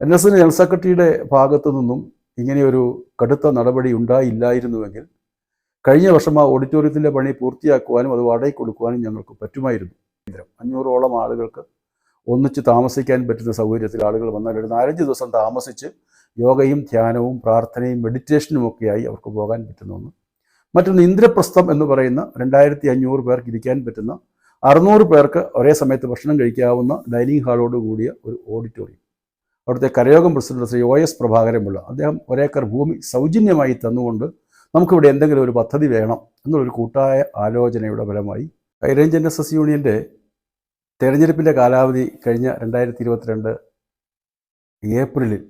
N S N general സെക്രട്ടറിയുടെ ഭാഗത്തു നിന്നും ഇങ്ങനെയൊരു കടുത്ത നടപടി ഉണ്ടായില്ലായിരുന്നുവെങ്കിൽ കഴിഞ്ഞ വർഷം ആ ഓഡിറ്റോറിയത്തിന്റെ പണി പൂർത്തിയാക്കുവാനും അത് വാടകയ്ക്ക് കൊടുക്കുവാനും ഞങ്ങൾക്ക് പറ്റുമായിരുന്നു. അഞ്ഞൂറോളം ആളുകൾക്ക് ഒന്നിച്ച് താമസിക്കാൻ പറ്റുന്ന സൗകര്യത്തിൽ ആളുകൾ വന്നാൽ ഒരു നാലഞ്ച് ദിവസം താമസിച്ച് യോഗയും ധ്യാനവും പ്രാർത്ഥനയും മെഡിറ്റേഷനും ഒക്കെയായി അവർക്ക് പോകാൻ പറ്റുന്ന ഒന്ന് മറ്റൊന്ന് ഇന്ദ്രപ്രസ്ഥം എന്ന് പറയുന്ന രണ്ടായിരത്തി അഞ്ഞൂറ് പേർക്ക് ഇരിക്കാൻ പറ്റുന്ന അറുന്നൂറ് പേർക്ക് ഒരേ സമയത്ത് ഭക്ഷണം കഴിക്കാവുന്ന ഡൈനിങ് ഹാളോട് കൂടിയ ഒരു ഓഡിറ്റോറിയം. അവിടുത്തെ കരയോഗം പ്രസിഡന്റ് ശ്രീ ഒ എസ് പ്രഭാകരമുള്ള അദ്ദേഹം ഒരേക്കർ ഭൂമി സൗജന്യമായി തന്നുകൊണ്ട് നമുക്കിവിടെ എന്തെങ്കിലും ഒരു പദ്ധതി വേണം എന്നുള്ളൊരു കൂട്ടായ ആലോചനയുടെ ഫലമായി ഹൈറേഞ്ച് എൻ എസ് എസ് യൂണിയന്റെ തെരഞ്ഞെടുപ്പിന്റെ കാലാവധി കഴിഞ്ഞ രണ്ടായിരത്തി ഇരുപത്തിരണ്ട് ഏപ്രിലിൽ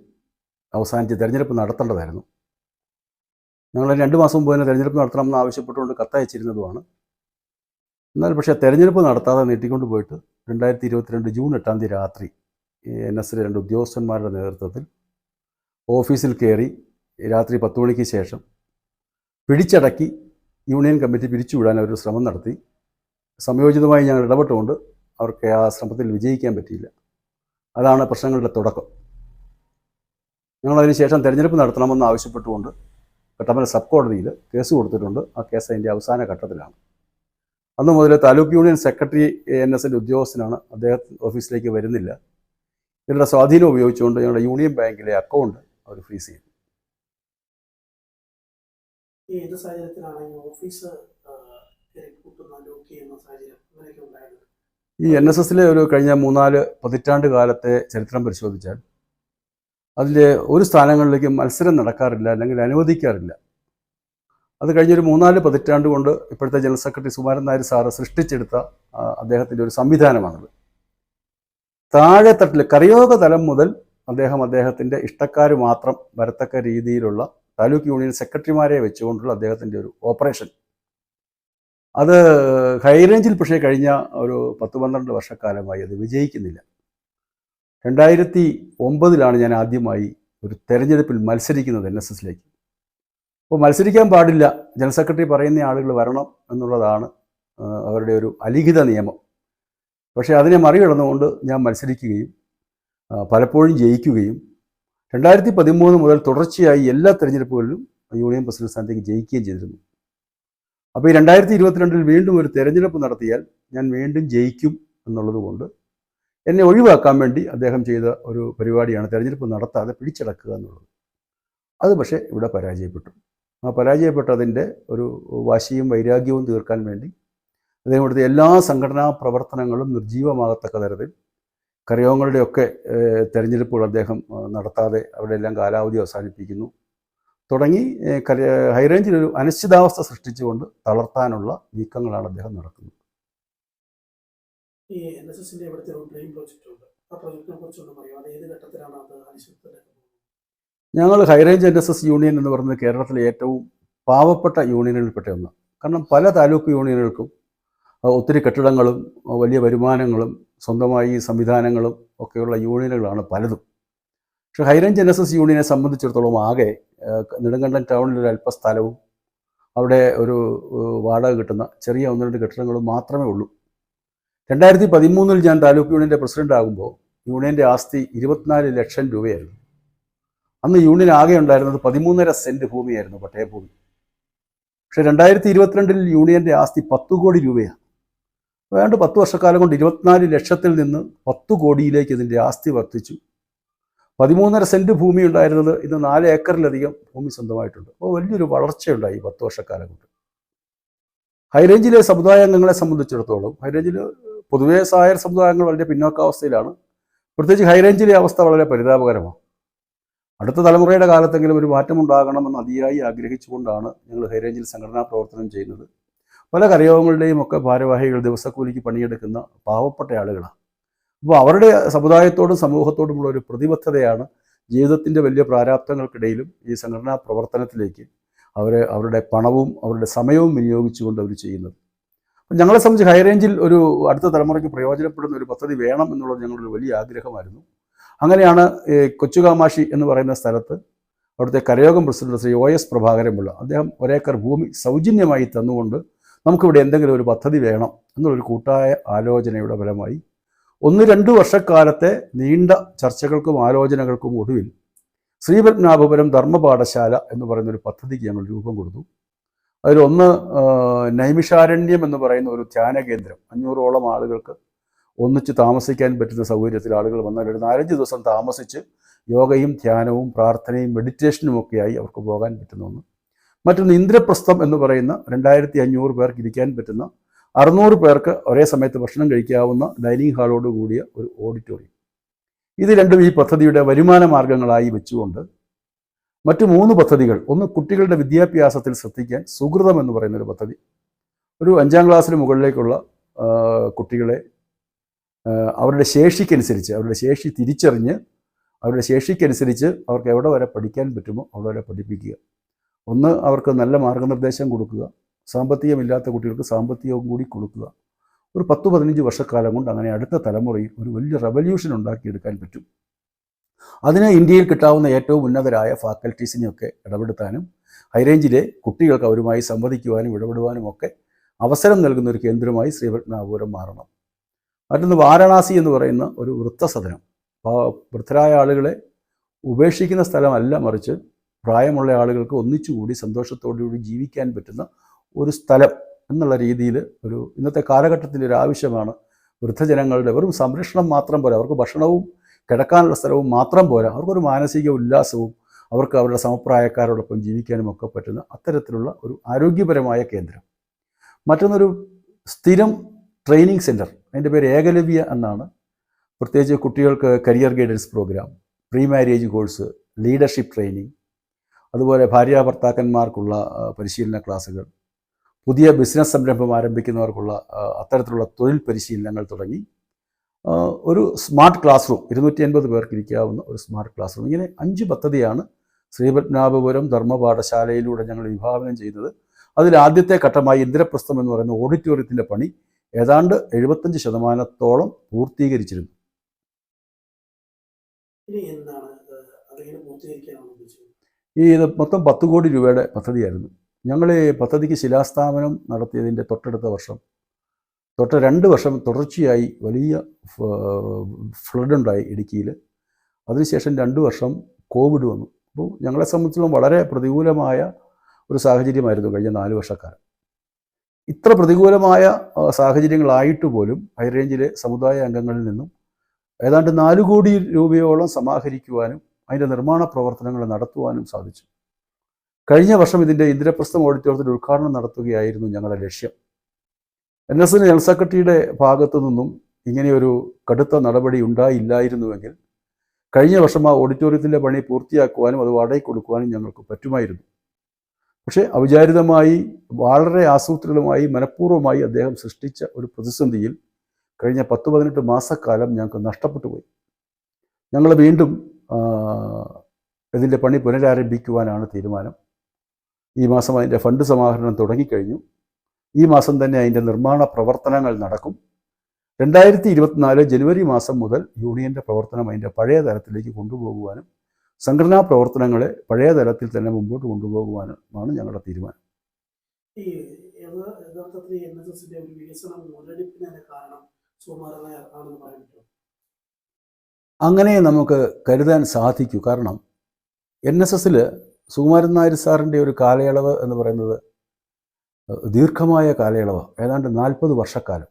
അവസാനിച്ച് തെരഞ്ഞെടുപ്പ് നടത്തേണ്ടതായിരുന്നു. ഞങ്ങൾ രണ്ട് മാസം മുമ്പ് തന്നെ തെരഞ്ഞെടുപ്പ് നടത്തണമെന്ന് ആവശ്യപ്പെട്ടുകൊണ്ട് കത്തയച്ചിരുന്നതുമാണ്. എന്നാൽ പക്ഷേ തെരഞ്ഞെടുപ്പ് നടത്താതെ നീട്ടിക്കൊണ്ട് പോയിട്ട് രണ്ടായിരത്തി ഇരുപത്തിരണ്ട് ജൂൺ എട്ടാം തീയതി രാത്രി എൻ എസിലെ രണ്ട് ഉദ്യോഗസ്ഥന്മാരുടെ നേതൃത്വത്തിൽ ഓഫീസിൽ കയറി രാത്രി പത്ത് മണിക്ക് ശേഷം പിടിച്ചടക്കി യൂണിയൻ കമ്മിറ്റി പിരിച്ചുവിടാൻ അവർ ശ്രമം നടത്തി. സംയോജിതമായി ഞങ്ങൾ ഇടപെട്ടുകൊണ്ട് അവർക്ക് ആ ശ്രമത്തിൽ വിജയിക്കാൻ പറ്റിയില്ല. അതാണ് പ്രശ്നങ്ങളുടെ തുടക്കം. ഞങ്ങൾ അതിനുശേഷം തെരഞ്ഞെടുപ്പ് നടത്തണമെന്ന് ആവശ്യപ്പെട്ടുകൊണ്ട് കട്ടപ്പന സബ് കോടതിയിൽ കേസ് കൊടുത്തിട്ടുണ്ട്. ആ കേസ് അതിന്റെ അവസാന ഘട്ടത്തിലാണ്. അന്ന് മുതൽ താലൂക്ക് യൂണിയൻ സെക്രട്ടറി എൻ എസിന്റെ ഉദ്യോഗസ്ഥനാണ്. അദ്ദേഹം ഓഫീസിലേക്ക് വരുന്നില്ല. ഇവരുടെ സ്വാധീനം ഉപയോഗിച്ചുകൊണ്ട് ഞങ്ങളുടെ യൂണിയൻ ബാങ്കിലെ അക്കൗണ്ട് അവർ ഫ്രീസ് ചെയ്തു ഈ ഏത് സാഹചര്യത്തിലാണ് ഓഫീസ് എൻ എസ് എസിലെ ഒരു കഴിഞ്ഞ മൂന്നാൽ പതിറ്റാണ്ട് കാലത്തെ ചരിത്രം പരിശോധിച്ചാൽ അതിൽ ഒരു സ്ഥാനങ്ങളിലേക്ക് മത്സരം നടക്കാറില്ല അല്ലെങ്കിൽ അനുവദിക്കാറില്ല. അത് കഴിഞ്ഞൊരു മൂന്നാൽ പതിറ്റാണ്ട് കൊണ്ട് ഇപ്പോഴത്തെ general secretary Sumaran Nair sir സൃഷ്ടിച്ചെടുത്ത അദ്ദേഹത്തിന്റെ ഒരു സംവിധാനമാണത്. താഴെ കറിയോഗ തലം മുതൽ അദ്ദേഹം അദ്ദേഹത്തിന്റെ ഇഷ്ടക്കാർ മാത്രം വരത്തക്ക രീതിയിലുള്ള താലൂക്ക് യൂണിയൻ സെക്രട്ടറിമാരെ വെച്ചുകൊണ്ടുള്ള അദ്ദേഹത്തിന്റെ ഒരു ഓപ്പറേഷൻ. അത് ഹൈറേഞ്ചിൽ പക്ഷേ കഴിഞ്ഞ ഒരു പത്ത് പന്ത്രണ്ട് വർഷക്കാലമായി അത് വിജയിക്കുന്നില്ല. രണ്ടായിരത്തി ഒമ്പതിലാണ് ഞാൻ ആദ്യമായി ഒരു തെരഞ്ഞെടുപ്പിൽ മത്സരിക്കുന്നത് എൻ എസ് എസിലേക്ക്. അപ്പോൾ മത്സരിക്കാൻ പാടില്ല. ജനറൽ സെക്രട്ടറി പറയുന്ന ആളുകൾ വരണം എന്നുള്ളതാണ് അവരുടെ ഒരു അലിഖിത നിയമം. പക്ഷേ അതിനെ മറികടന്നുകൊണ്ട് ഞാൻ മത്സരിക്കുകയും പലപ്പോഴും ജയിക്കുകയും. രണ്ടായിരത്തി പതിമൂന്ന് മുതൽ തുടർച്ചയായി എല്ലാ തെരഞ്ഞെടുപ്പുകളിലും യൂണിയൻ പ്രസിഡന്റ് സ്ഥാനത്തേക്ക് ജയിക്കുകയും ചെയ്തിരുന്നു. അപ്പോൾ ഈ രണ്ടായിരത്തി ഇരുപത്തിരണ്ടിൽ വീണ്ടും ഒരു തെരഞ്ഞെടുപ്പ് നടത്തിയാൽ ഞാൻ വീണ്ടും ജയിക്കും എന്നുള്ളത് കൊണ്ട് എന്നെ ഒഴിവാക്കാൻ വേണ്ടി അദ്ദേഹം ചെയ്ത ഒരു പരിപാടിയാണ് തെരഞ്ഞെടുപ്പ് നടത്താതെ പിടിച്ചടക്കുക എന്നുള്ളത്. അത് പക്ഷേ ഇവിടെ പരാജയപ്പെട്ടു. ആ പരാജയപ്പെട്ടതിന്റെ ഒരു വാശിയും വൈരാഗ്യവും തീർക്കാൻ വേണ്ടി അദ്ദേഹം ഇവിടുത്തെ എല്ലാ സംഘടനാ പ്രവർത്തനങ്ങളും നിർജീവമാകത്തക്ക തരത്തിൽ. കരയോഗങ്ങളുടെയൊക്കെ ഏഹ്, തെരഞ്ഞെടുപ്പുകൾ അദ്ദേഹം നടത്താതെ അവിടെ എല്ലാം കാലാവധി അവസാനിപ്പിക്കുന്നു. തുടങ്ങി കര ഹൈറേഞ്ചിൽ ഒരു അനിശ്ചിതാവസ്ഥ സൃഷ്ടിച്ചുകൊണ്ട് തളർത്താനുള്ള നീക്കങ്ങളാണ് അദ്ദേഹം നടക്കുന്നത് ഈ എൻ എസ് എസിന്റെ ഇവിടുത്തെ ഒരു ഡ്രീം പ്രോജക്റ്റ് ഉണ്ട് ആ പ്രോജക്റ്റിനെ കുറിച്ചൊന്ന് പറയും. അത് ഏത് ഘട്ടത്തിലാണ് അത് ഞങ്ങൾ high range N S S union എന്ന് പറയുന്നത് കേരളത്തിലെ ഏറ്റവും പാവപ്പെട്ട യൂണിയനുകളിൽപ്പെട്ട ഒന്ന്. കാരണം പല താലൂക്ക് യൂണിയനുകൾക്കും ഒത്തിരി കെട്ടിടങ്ങളും വലിയ വരുമാനങ്ങളും സ്വന്തമായി സംവിധാനങ്ങളും ഒക്കെയുള്ള യൂണിയനുകളാണ് പലതും. പക്ഷേ ഹൈറേഞ്ച് എൻ എസ് എസ് യൂണിയനെ സംബന്ധിച്ചിടത്തോളം ആകെ നെടുങ്കണ്ടൻ നെടുങ്കണ്ടം ടൗണിൽ ഒരു അല്പസ്ഥലവും അവിടെ ഒരു വാടക കിട്ടുന്ന ചെറിയ ഒന്ന് രണ്ട് കെട്ടിടങ്ങളും മാത്രമേ ഉള്ളൂ. രണ്ടായിരത്തി പതിമൂന്നിൽ ഞാൻ താലൂക്ക് യൂണിയന്റെ പ്രസിഡന്റ് ആകുമ്പോൾ യൂണിയന്റെ ആസ്തി ഇരുപത്തിനാല് ലക്ഷം രൂപയായിരുന്നു. അന്ന് യൂണിയൻ ആകെ ഉണ്ടായിരുന്നത് പതിമൂന്നര സെന്റ് ഭൂമിയായിരുന്നു പട്ടയഭൂമി. പക്ഷേ രണ്ടായിരത്തി ഇരുപത്തിരണ്ടിൽ യൂണിയന്റെ ആസ്തി പത്ത് കോടി രൂപയാണ്. ഏതാണ്ട് പത്ത് വർഷക്കാലം കൊണ്ട് ഇരുപത്തിനാല് ലക്ഷത്തിൽ നിന്ന് പത്ത് കോടിയിലേക്ക് ഇതിന്റെ ആസ്തി വർദ്ധിച്ചു. പതിമൂന്നര സെന്റ് ഭൂമി ഉണ്ടായിരുന്നത് ഇന്ന് നാല് ഏക്കറിലധികം ഭൂമി സ്വന്തമായിട്ടുണ്ട്. അപ്പോൾ വലിയൊരു വളർച്ചയുണ്ടായി പത്ത് വർഷക്കാലം കൊണ്ട്. ഹൈറേഞ്ചിലെ സമുദായ അംഗങ്ങളെ സംബന്ധിച്ചിടത്തോളം ഹൈറേഞ്ചിൽ പൊതുവേ സായർ സമുദായങ്ങൾ വളരെ പിന്നോക്കാവസ്ഥയിലാണ്. പ്രത്യേകിച്ച് ഹൈറേഞ്ചിലെ അവസ്ഥ വളരെ പരിതാപകരമാണ്. അടുത്ത തലമുറയുടെ കാലത്തെങ്കിലും ഒരു മാറ്റം ഉണ്ടാകണമെന്ന് അതിയായി ആഗ്രഹിച്ചുകൊണ്ടാണ് ഞങ്ങൾ ഹൈറേഞ്ചിൽ സംഘടനാ പ്രവർത്തനം ചെയ്യുന്നത്. പല കരയോഗങ്ങളുടെയും ഒക്കെ ഭാരവാഹികൾ ദിവസക്കൂലിക്ക് പണിയെടുക്കുന്ന പാവപ്പെട്ട ആളുകളാണ്. അപ്പോൾ അവരുടെ സമുദായത്തോടും സമൂഹത്തോടുമുള്ള ഒരു പ്രതിബദ്ധതയാണ് ജീവിതത്തിന്റെ വലിയ പ്രാരാബ്ദങ്ങൾക്കിടയിലും ഈ സംഘടനാ പ്രവർത്തനത്തിലേക്ക് അവർ അവരുടെ പണവും അവരുടെ സമയവും വിനിയോഗിച്ചുകൊണ്ട് അവർ ചെയ്യുന്നത്. അപ്പം ഞങ്ങളെ സംബന്ധിച്ച് ഹൈറേഞ്ചിൽ ഒരു അടുത്ത തലമുറയ്ക്ക് പ്രയോജനപ്പെടുന്ന ഒരു പദ്ധതി വേണം എന്നുള്ളത് ഞങ്ങളുടെ വലിയ ആഗ്രഹമായിരുന്നു. അങ്ങനെയാണ് കൊച്ചുകാമാഷി എന്ന് പറയുന്ന സ്ഥലത്ത് അവിടുത്തെ കരയോഗം പ്രസിഡന്റ് ശ്രീ ഒ എസ് പ്രഭാകരമുള്ള അദ്ദേഹം ഒരേക്കർ ഭൂമി സൗജന്യമായി തന്നുകൊണ്ട് നമുക്കിവിടെ എന്തെങ്കിലും ഒരു പദ്ധതി വേണം എന്നുള്ളൊരു കൂട്ടായ ആലോചനയുടെ ഫലമായി ഒന്ന് രണ്ട് വർഷക്കാലത്തെ നീണ്ട ചർച്ചകൾക്കും ആലോചനകൾക്കും ഒടുവിൽ ശ്രീപത്മനാഭപുരം ധർമ്മപാഠശാല എന്ന് പറയുന്ന ഒരു പദ്ധതിക്ക് ഞങ്ങൾ രൂപം കൊടുത്തു. അതിലൊന്ന് നൈമിഷാരണ്യം എന്ന് പറയുന്ന ഒരു ധ്യാന കേന്ദ്രം. അഞ്ഞൂറോളം ആളുകൾക്ക് ഒന്നിച്ച് താമസിക്കാൻ പറ്റുന്ന സൗകര്യത്തിൽ ആളുകൾ വന്നാൽ ഒരു നാലഞ്ച് ദിവസം താമസിച്ച് യോഗയും ധ്യാനവും പ്രാർത്ഥനയും മെഡിറ്റേഷനും ഒക്കെയായി അവർക്ക് പോകാൻ പറ്റുന്ന ഒന്ന്. മറ്റൊന്ന് ഇന്ദ്രപ്രസ്ഥം എന്ന് പറയുന്ന രണ്ടായിരത്തി അഞ്ഞൂറ് പേർക്ക് ഇരിക്കാൻ പറ്റുന്ന അറുന്നൂറ് പേർക്ക് ഒരേ സമയത്ത് ഭക്ഷണം കഴിക്കാവുന്ന ഡൈനിങ് ഹാളോട് കൂടിയ ഒരു ഓഡിറ്റോറിയം. ഇത് രണ്ടും ഈ പദ്ധതിയുടെ വരുമാന മാർഗങ്ങളായി വെച്ചുകൊണ്ട് മറ്റു മൂന്ന് പദ്ധതികൾ ഒന്ന് കുട്ടികളുടെ വിദ്യാഭ്യാസത്തിൽ ശ്രദ്ധിക്കാൻ സുഹൃതം എന്ന് പറയുന്ന ഒരു പദ്ധതി ഒരു അഞ്ചാം ക്ലാസ്സിന് മുകളിലേക്കുള്ള കുട്ടികളെ അവരുടെ ശേഷിക്കനുസരിച്ച് അവരുടെ ശേഷി തിരിച്ചറിഞ്ഞ് അവരുടെ ശേഷിക്കനുസരിച്ച് അവർക്ക് എവിടെ വരെ പഠിക്കാൻ പറ്റുമോ അവിടെ വരെ പഠിപ്പിക്കുക. ഒന്ന് അവർക്ക് നല്ല മാർഗനിർദ്ദേശം കൊടുക്കുക സാമ്പത്തികമില്ലാത്ത കുട്ടികൾക്ക് സാമ്പത്തികവും കൂടി കൊടുക്കുക. ഒരു പത്ത് പതിനഞ്ച് വർഷക്കാലം കൊണ്ട് അങ്ങനെ അടുത്ത തലമുറയിൽ ഒരു വലിയ റവല്യൂഷൻ ഉണ്ടാക്കിയെടുക്കാൻ പറ്റും. അതിന് ഇന്ത്യയിൽ കിട്ടാവുന്ന ഏറ്റവും ഉന്നതരായ ഫാക്കൽറ്റീസിനെയൊക്കെ ഇടപെടുത്താനും ഹൈറേഞ്ചിലെ കുട്ടികൾക്ക് അവരുമായി സംവദിക്കുവാനും ഇടപെടുവാനും ഒക്കെ അവസരം നൽകുന്ന ഒരു കേന്ദ്രമായി ശ്രീപത്മനാഭപുരം മാറണം. മറ്റൊന്ന് വാരണാസി എന്ന് പറയുന്ന ഒരു വൃത്തസദനം. വൃദ്ധരായ ആളുകളെ ഉപേക്ഷിക്കുന്ന സ്ഥലമല്ല മറിച്ച് പ്രായമുള്ള ആളുകൾക്ക് ഒന്നിച്ചുകൂടി സന്തോഷത്തോടുകൂടി ജീവിക്കാൻ പറ്റുന്ന ഒരു സ്ഥലം എന്നുള്ള രീതിയിൽ ഒരു ഇന്നത്തെ കാലഘട്ടത്തിന്റെ ഒരു ആവശ്യമാണ്. വൃദ്ധജനങ്ങളുടെ വെറും സംരക്ഷണം മാത്രം പോരാ. അവർക്ക് ഭക്ഷണവും കിടക്കാനുള്ള സ്ഥലവും മാത്രം പോരാ. അവർക്കൊരു മാനസിക ഉല്ലാസവും അവർക്ക് അവരുടെ സമപ്രായക്കാരോടൊപ്പം ജീവിക്കാനും ഒക്കെ പറ്റുന്ന അത്തരത്തിലുള്ള ഒരു ആരോഗ്യപരമായ കേന്ദ്രം. മറ്റൊന്നൊരു സ്ഥിരം ട്രെയിനിങ് സെന്റർ അതിന്റെ പേര് ഏകലവ്യ എന്നാണ്. പ്രത്യേകിച്ച് കുട്ടികൾക്ക് career guidance programme pre marriage course leadership training അതുപോലെ ഭാര്യ ഭർത്താക്കന്മാർക്കുള്ള പരിശീലന ക്ലാസ്സുകൾ പുതിയ ബിസിനസ് സംരംഭം ആരംഭിക്കുന്നവർക്കുള്ള അത്തരത്തിലുള്ള തൊഴിൽ പരിശീലനങ്ങൾ തുടങ്ങി ഒരു സ്മാർട്ട് ക്ലാസ് റൂം ഇരുന്നൂറ്റി അൻപത് പേർക്ക് ഇരിക്കാവുന്ന ഒരു സ്മാർട്ട് ക്ലാസ് റൂം. ഇങ്ങനെ അഞ്ച് പദ്ധതിയാണ് ശ്രീപത്മനാഭപുരം ധർമ്മപാഠശാലയിലൂടെ ഞങ്ങൾ വിഭാവനം ചെയ്തത്. അതിൽ ആദ്യത്തെ ഘട്ടമായി ഇന്ദ്രപ്രസ്ഥം എന്ന് പറയുന്ന ഓഡിറ്റോറിയത്തിന്റെ പണി ഏതാണ്ട് എഴുപത്തഞ്ച് ശതമാനത്തോളം പൂർത്തീകരിച്ചിരുന്നു. എന്താണ് ഈ ഇത് മൊത്തം പത്ത് കോടി രൂപയുടെ പദ്ധതിയായിരുന്നു. ഞങ്ങൾ ഈ പദ്ധതിക്ക് ശിലാസ്ഥാപനം നടത്തിയതിന്റെ തൊട്ടടുത്ത വർഷം തൊട്ട് രണ്ട് വർഷം തുടർച്ചയായി വലിയ ഫ്ലഡ് ഉണ്ടായി ഇടുക്കിയിൽ അതിനുശേഷം രണ്ട് വർഷം കോവിഡ് വന്നു. അപ്പോൾ ഞങ്ങളെ സംബന്ധിച്ചിടത്തോളം വളരെ പ്രതികൂലമായ ഒരു സാഹചര്യമായിരുന്നു കഴിഞ്ഞ നാല് വർഷക്കാലം. ഇത്ര പ്രതികൂലമായ സാഹചര്യങ്ങളായിട്ട് പോലും ഹൈറേഞ്ചിലെ സമുദായ അംഗങ്ങളിൽ നിന്നും ഏതാണ്ട് നാല് കോടി രൂപയോളം സമാഹരിക്കുവാനും അതിന്റെ നിർമ്മാണ പ്രവർത്തനങ്ങൾ നടത്തുവാനും സാധിച്ചു. കഴിഞ്ഞ വർഷം ഇതിന്റെ ഇന്ദ്രപ്രസ്ഥം ഓഡിറ്റോറിയത്തിന്റെ ഉദ്ഘാടനം നടത്തുകയായിരുന്നു ഞങ്ങളുടെ ലക്ഷ്യം. എൻ എസ് എൻ ജനറൽ സെക്രട്ടറിയുടെ ഭാഗത്തു നിന്നും ഇങ്ങനെയൊരു കടുത്ത നടപടി ഉണ്ടായില്ലായിരുന്നുവെങ്കിൽ കഴിഞ്ഞ വർഷം ആ ഓഡിറ്റോറിയത്തിന്റെ പണി പൂർത്തിയാക്കുവാനും അത് വാടകയ്ക്ക് കൊടുക്കുവാനും ഞങ്ങൾക്ക് പറ്റുമായിരുന്നു. പക്ഷേ അവിചാരിതമായി വളരെ ആസൂത്രിതമായി മനഃപൂർവമായി അദ്ദേഹം സൃഷ്ടിച്ച ഒരു പ്രതിസന്ധിയിൽ കഴിഞ്ഞ പത്ത് പതിനെട്ട് മാസക്കാലം ഞങ്ങൾക്ക് നഷ്ടപ്പെട്ടു പോയി. ഞങ്ങൾ വീണ്ടും ഇതിന്റെ പണി പുനരാരംഭിക്കുവാനാണ് തീരുമാനം. ഈ മാസം അതിന്റെ ഫണ്ട് സമാഹരണം തുടങ്ങിക്കഴിഞ്ഞു. ഈ മാസം തന്നെ അതിന്റെ നിർമ്മാണ പ്രവർത്തനങ്ങൾ നടക്കും. രണ്ടായിരത്തി ഇരുപത്തിനാല് ജനുവരി മാസം മുതൽ യൂണിയന്റെ പ്രവർത്തനം അതിന്റെ പഴയ തലത്തിലേക്ക് കൊണ്ടുപോകുവാനും സംഘടനാ പ്രവർത്തനങ്ങളെ പഴയ തലത്തിൽ തന്നെ മുമ്പോട്ട് കൊണ്ടുപോകുവാനുമാണ് ഞങ്ങളുടെ തീരുമാനം. അങ്ങനെ നമുക്ക് കരുതാൻ സാധിക്കൂ. കാരണം എൻ എസ് എസിൽ സുകുമാരൻ നായർ സാറിന്റെ ഒരു കാലയളവ് എന്ന് പറയുന്നത് ദീർഘമായ കാലയളവ് ഏതാണ്ട് നാൽപ്പത് വർഷക്കാലം.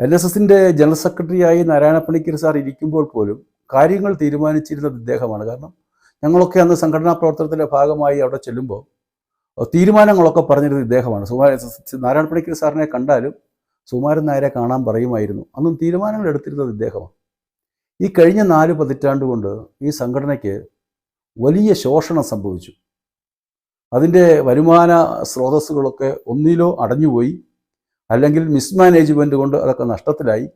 എൻ എസ് എസിന്റെ ജനറൽ സെക്രട്ടറിയായി നാരായണ പണിക്കർ സാർ ഇരിക്കുമ്പോൾ പോലും കാര്യങ്ങൾ തീരുമാനിച്ചിരുന്നത് ഇദ്ദേഹമാണ്. കാരണം ഞങ്ങളൊക്കെ അന്ന് സംഘടനാ പ്രവർത്തനത്തിന്റെ ഭാഗമായി അവിടെ ചെല്ലുമ്പോൾ തീരുമാനങ്ങളൊക്കെ പറഞ്ഞിരുന്നത് ഇദ്ദേഹമാണ്. സുകുമാരൻ നാരായണ പണിക്കർ സാറിനെ കണ്ടാലും സുകുമാരൻ നായരെ കാണാൻ പറയുമായിരുന്നു. അന്നും തീരുമാനങ്ങൾ എടുത്തിരുന്നത് ഇദ്ദേഹമാണ്. ഈ കഴിഞ്ഞ നാല് പതിറ്റാണ്ടുകൊണ്ട് ഈ സംഘടനയ്ക്ക് വലിയ ശോഷണം സംഭവിച്ചു. അതിന്റെ വരുമാന സ്രോതസ്സുകളൊക്കെ ഒന്നിലോ അടഞ്ഞുപോയി. അല്ലെങ്കിൽ മിസ്മാനേജ്മെന്റ് കൊണ്ട് അതൊക്കെ നഷ്ടത്തിലായി.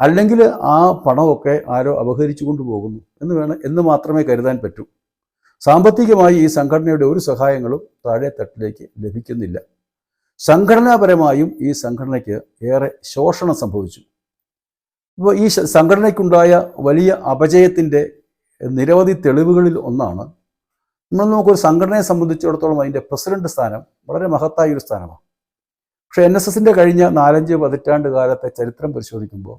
അല്ലെങ്കിൽ ആ പണമൊക്കെ ആരോ അപഹരിച്ചു കൊണ്ടുപോകുന്നു എന്ന് വേണം എന്ന് മാത്രമേ കരുതാൻ പറ്റൂ. സാമ്പത്തികമായി ഈ സംഘടനയുടെ ഒരു സഹായങ്ങളും താഴെ തട്ടിലേക്ക് ലഭിക്കുന്നില്ല. സംഘടനാപരമായും ഈ സംഘടനയ്ക്ക് ഏറെ ശോഷണം സംഭവിച്ചു. ഇപ്പോൾ ഈ സംഘടനയ്ക്കുണ്ടായ വലിയ അപജയത്തിന്റെ നിരവധി തെളിവുകളിൽ ഒന്നാണ്. നമ്മൾ നമുക്കൊരു സംഘടനയെ സംബന്ധിച്ചിടത്തോളം അതിന്റെ പ്രസിഡന്റ് സ്ഥാനം വളരെ മഹത്തായ ഒരു സ്ഥാനമാണ്. പക്ഷേ എൻ എസ് എസിന്റെ കഴിഞ്ഞ നാലഞ്ച് പതിറ്റാണ്ട് കാലത്തെ ചരിത്രം പരിശോധിക്കുമ്പോൾ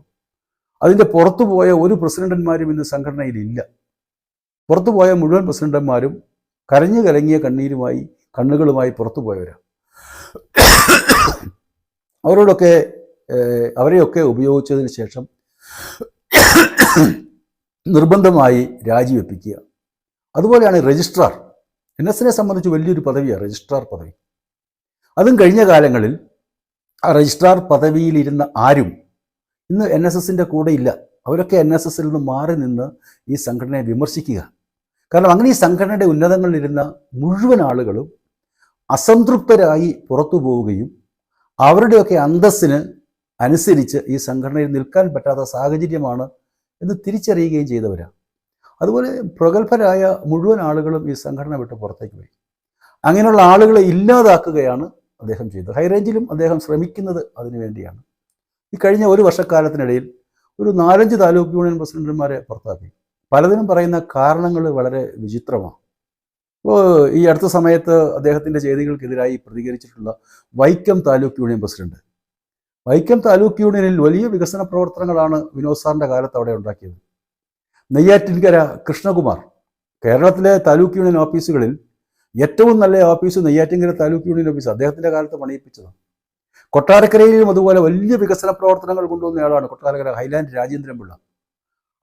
അതിന്റെ പുറത്തു പോയ ഒരു പ്രസിഡന്റന്മാരും ഇന്ന് സംഘടനയിലില്ല പുറത്തു പോയ മുഴുവൻ പ്രസിഡന്റന്മാരും കരഞ്ഞു കലങ്ങിയ കണ്ണീരുമായി കണ്ണുകളുമായി പുറത്തു പോയവരാണ്. അവരോടൊക്കെ അവരെയൊക്കെ ഉപയോഗിച്ചതിന് ശേഷം നിർബന്ധമായി രാജിവെപ്പിക്കുക. അതുപോലെയാണ് രജിസ്ട്രാർ. എൻ എസിനെ സംബന്ധിച്ച് വലിയൊരു പദവിയാണ് രജിസ്ട്രാർ പദവി. അതും കഴിഞ്ഞ കാലങ്ങളിൽ ആ രജിസ്ട്രാർ പദവിയിലിരുന്ന ആരും ഇന്ന് എൻ എസ് എസിന്റെ കൂടെ ഇല്ല അവരൊക്കെ എൻ എസ് എസിൽ നിന്ന് മാറി നിന്ന് ഈ സംഘടനയെ വിമർശിക്കുക. കാരണം അങ്ങനെ ഈ സംഘടനയുടെ ഉന്നതങ്ങളിലിരുന്ന മുഴുവൻ ആളുകളും അസംതൃപ്തരായി പുറത്തു പോവുകയും അവരുടെയൊക്കെ അന്തസ്സിന് അനുസരിച്ച് ഈ സംഘടനയിൽ നിൽക്കാൻ പറ്റാത്ത സാഹചര്യമാണ് എന്ന് തിരിച്ചറിയുകയും ചെയ്തവരാണ് അതുപോലെ പ്രഗത്ഭരായ മുഴുവൻ ആളുകളും ഈ സംഘടന വിട്ട് പുറത്തേക്ക് പോയി. അങ്ങനെയുള്ള ആളുകളെ ഇല്ലാതാക്കുകയാണ് അദ്ദേഹം ചെയ്തത്. ഹൈറേഞ്ചിലും അദ്ദേഹം ശ്രമിക്കുന്നത് അതിനുവേണ്ടിയാണ് ഈ കഴിഞ്ഞ ഒരു വർഷക്കാലത്തിനിടയിൽ ഒരു നാലഞ്ച് താലൂക്ക് യൂണിയൻ പ്രസിഡന്റുമാരെ പുറത്താക്കി. പലതിനും പറയുന്ന കാരണങ്ങൾ വളരെ വിചിത്രമാണ്. ഇപ്പോൾ ഈ അടുത്ത സമയത്ത് അദ്ദേഹത്തിന്റെ ചെയ്തികൾക്കെതിരായി പ്രതികരിച്ചിട്ടുള്ള വൈക്കം താലൂക്ക് യൂണിയൻ പ്രസിഡന്റ് വൈക്കം താലൂക്ക് യൂണിയനിൽ വലിയ വികസന പ്രവർത്തനങ്ങളാണ് വിനോദ് സാറിന്റെ കാലത്ത് അവിടെ ഉണ്ടാക്കിയത്. നെയ്യാറ്റിൻകര കൃഷ്ണകുമാർ കേരളത്തിലെ താലൂക്ക് യൂണിയൻ ഓഫീസുകളിൽ ഏറ്റവും നല്ല office Neyyattinkara taluk union office അദ്ദേഹത്തിന്റെ കാലത്ത് പണിയിപ്പിച്ചതാണ്. കൊട്ടാരക്കരയിലും അതുപോലെ വലിയ വികസന പ്രവർത്തനങ്ങൾ കൊണ്ടുവന്നയാളാണ് കൊട്ടാരക്കര ഹൈലാൻഡ് രാജേന്ദ്രൻ പിള്ള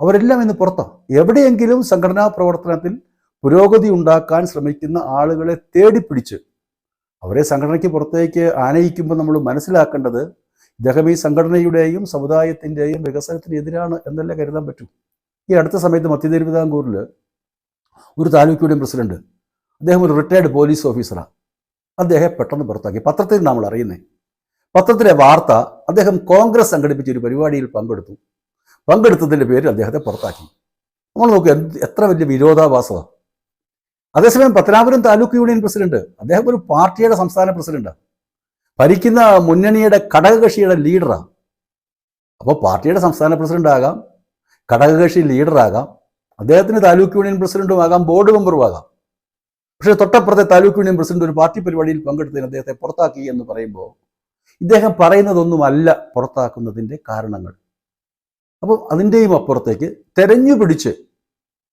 അവരെല്ലാം ഇന്ന് പുറത്താണ് എവിടെയെങ്കിലും സംഘടനാ പ്രവർത്തനത്തിൽ പുരോഗതി ഉണ്ടാക്കാൻ ശ്രമിക്കുന്ന ആളുകളെ തേടിപ്പിടിച്ച് അവരെ സംഘടനയ്ക്ക് പുറത്തേക്ക് ആനയിക്കുമ്പോൾ നമ്മൾ മനസ്സിലാക്കേണ്ടത് ഈ സംഘടനയുടെയും സമുദായത്തിന്റെയും വികസനത്തിന് എതിരാണ് എന്നല്ലേ കരുതാൻ പറ്റൂ? ഈ അടുത്ത സമയത്ത് മധ്യ തിരുവിതാംകൂറിൽ ഒരു താലൂക്കിയുടെയും പ്രസിഡന്റ് അദ്ദേഹം ഒരു റിട്ടയർഡ് പോലീസ് ഓഫീസറാണ് അദ്ദേഹം പെട്ടെന്ന് പുറത്താക്കി. പത്രത്തിൽ നമ്മൾ അറിയുന്നേ. പത്രത്തിലെ വാർത്ത അദ്ദേഹം കോൺഗ്രസ് സംഘടിപ്പിച്ച ഒരു പരിപാടിയിൽ പങ്കെടുത്തു. പങ്കെടുത്തതിന്റെ പേരിൽ അദ്ദേഹത്തെ പുറത്താക്കി. നമ്മൾ നോക്കുക എത്ര വലിയ വിരോധാഭാസമാണ് അതേസമയം പത്തനാപുരം താലൂക്ക് യൂണിയൻ പ്രസിഡന്റ് അദ്ദേഹം ഒരു പാർട്ടിയുടെ സംസ്ഥാന പ്രസിഡന്റാണ് ഭരിക്കുന്ന മുന്നണിയുടെ ഘടകകക്ഷിയുടെ ലീഡറാണ് അപ്പോൾ പാർട്ടിയുടെ സംസ്ഥാന പ്രസിഡന്റ് ആകാം ഘടകകക്ഷി ലീഡറാകാം അദ്ദേഹത്തിന് താലൂക്ക് യൂണിയൻ പ്രസിഡന്റും ആകാം ബോർഡ് മെമ്പറും ആകാം. പക്ഷേ തൊട്ടപ്പുറത്തെ താലൂക്ക് യൂണിയൻ പ്രസിഡന്റ് ഒരു പാർട്ടി പരിപാടിയിൽ പങ്കെടുത്തതിന് അദ്ദേഹത്തെ പുറത്താക്കി എന്ന് പറയുമ്പോൾ ഇദ്ദേഹം പറയുന്നതൊന്നുമല്ല പുറത്താക്കുന്നതിന്റെ കാരണങ്ങൾ. അപ്പോൾ അതിന്റെയും അപ്പുറത്തേക്ക് തെരഞ്ഞു പിടിച്ച്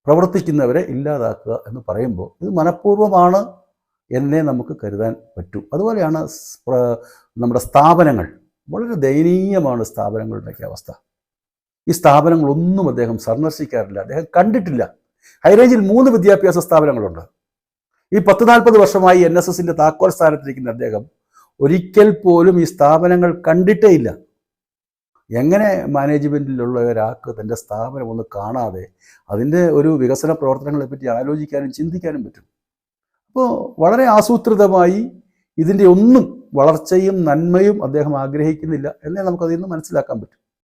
പ്രവർത്തിക്കുന്നവരെ ഇല്ലാതാക്കുക എന്ന് പറയുമ്പോൾ ഇത് മനഃപൂർവമാണ് എന്നെ നമുക്ക് കരുതാൻ പറ്റൂ. അതുപോലെയാണ് നമ്മുടെ സ്ഥാപനങ്ങൾ. വളരെ ദയനീയമാണ് സ്ഥാപനങ്ങളുടെയൊക്കെ അവസ്ഥ. ഈ സ്ഥാപനങ്ങളൊന്നും അദ്ദേഹം സന്ദർശിക്കാറില്ല. അദ്ദേഹം കണ്ടിട്ടില്ല. ഹൈറേഞ്ചിൽ മൂന്ന് വിദ്യാഭ്യാസ സ്ഥാപനങ്ങളുണ്ട്. ഈ പത്ത് നാൽപ്പത് വർഷമായി എൻ എസ് എസിന്റെ താക്കോൽ സ്ഥാനത്തിരിക്കുന്ന അദ്ദേഹം ഒരിക്കൽ പോലും ഈ സ്ഥാപനങ്ങൾ കണ്ടിട്ടേ ഇല്ല. എങ്ങനെ മാനേജ്മെന്റിലുള്ള ഒരാൾക്ക് തന്റെ സ്ഥാപനം ഒന്ന് കാണാതെ അതിന്റെ ഒരു വികസന പ്രവർത്തനങ്ങളെപ്പറ്റി ആലോചിക്കാനും ചിന്തിക്കാനും പറ്റും? അപ്പോൾ വളരെ ആസൂത്രിതമായി ഇതിന്റെ ഒന്നും വളർച്ചയും നന്മയും അദ്ദേഹം ആഗ്രഹിക്കുന്നില്ല എന്നേ നമുക്കതിൽ നിന്ന് മനസ്സിലാക്കാൻ പറ്റും.